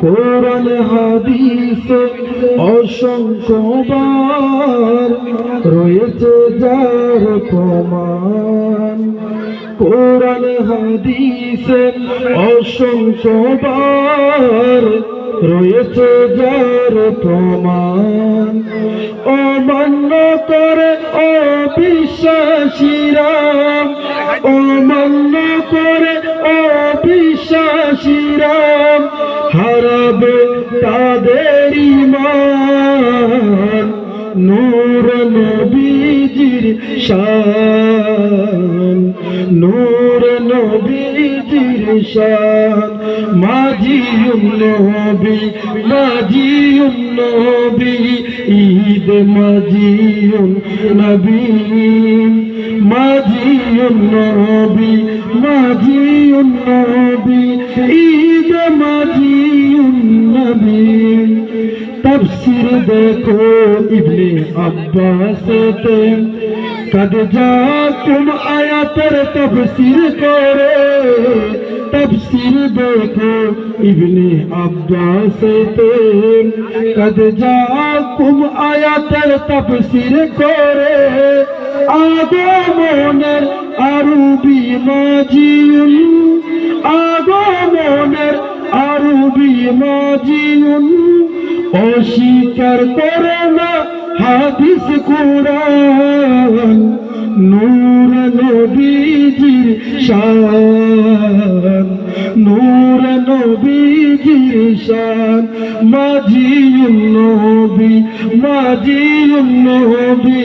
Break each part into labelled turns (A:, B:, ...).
A: কোরআন, হাদিসে অসংখ্যবার রয়েছে যার প্রমাণ। কোরআন, হাদিসে অসংখ্যবার রয়েছে যার প্রমাণ। অমান্য করে অবিশ্বাসীরা, অমান্য অবিশ্বাসীরা হারাবে তাদের ইমান। নূর নবীজির শান, নূর নবীজির শান। মাজিউন নবী মাজিউন নবী ঈদ মাজিউন নবী মাজিউন নবী মাজিউন নবী عید مدی النبی تفسیر دیکھو ابن عباس تے۔ کد جا تم آیا تر تفسیر کرے۔ تفسیر دیکھو ابن عباس تے۔ کد جا تم آیا تر تفسیر کرے۔ آدم ونر عربی ماجی۔ অস্বীকার করে না হাদিস কোরআন, নূর নবীজির শান, নূর নবীজির শান, মাজিউন নবী মাজিউন নবী,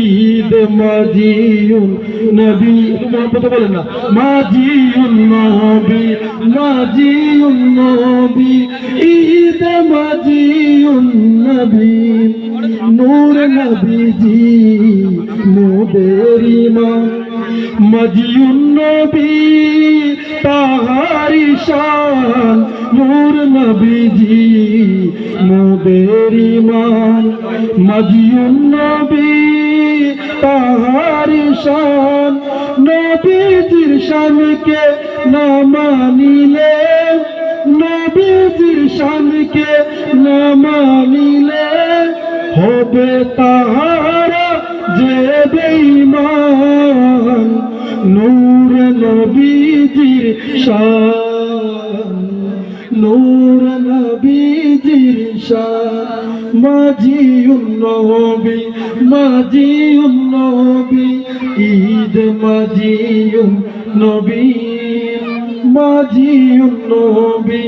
A: ঈদ মাজিউন নবী, মহব্বত বলেন না, মাজিউন নবী মাজিউন নবী, ঈদ মাজিউন নবী, নূর নবীজি, মোদের ইমান মজিউন নবী তাহারি শান। নূর নবীজি, মোদের ইমান মজিউন নবী তাহারি শান। নবীজির শানকে না মানিলে, নবীজির শানকে হবে তাহারা যে বেঈমান, নূর নবীজির শান, নূর নবীজির শান। মাজিউন নবী মাজিউন নবী, ঈদ মাজিউন নবী। মাজিউন নবী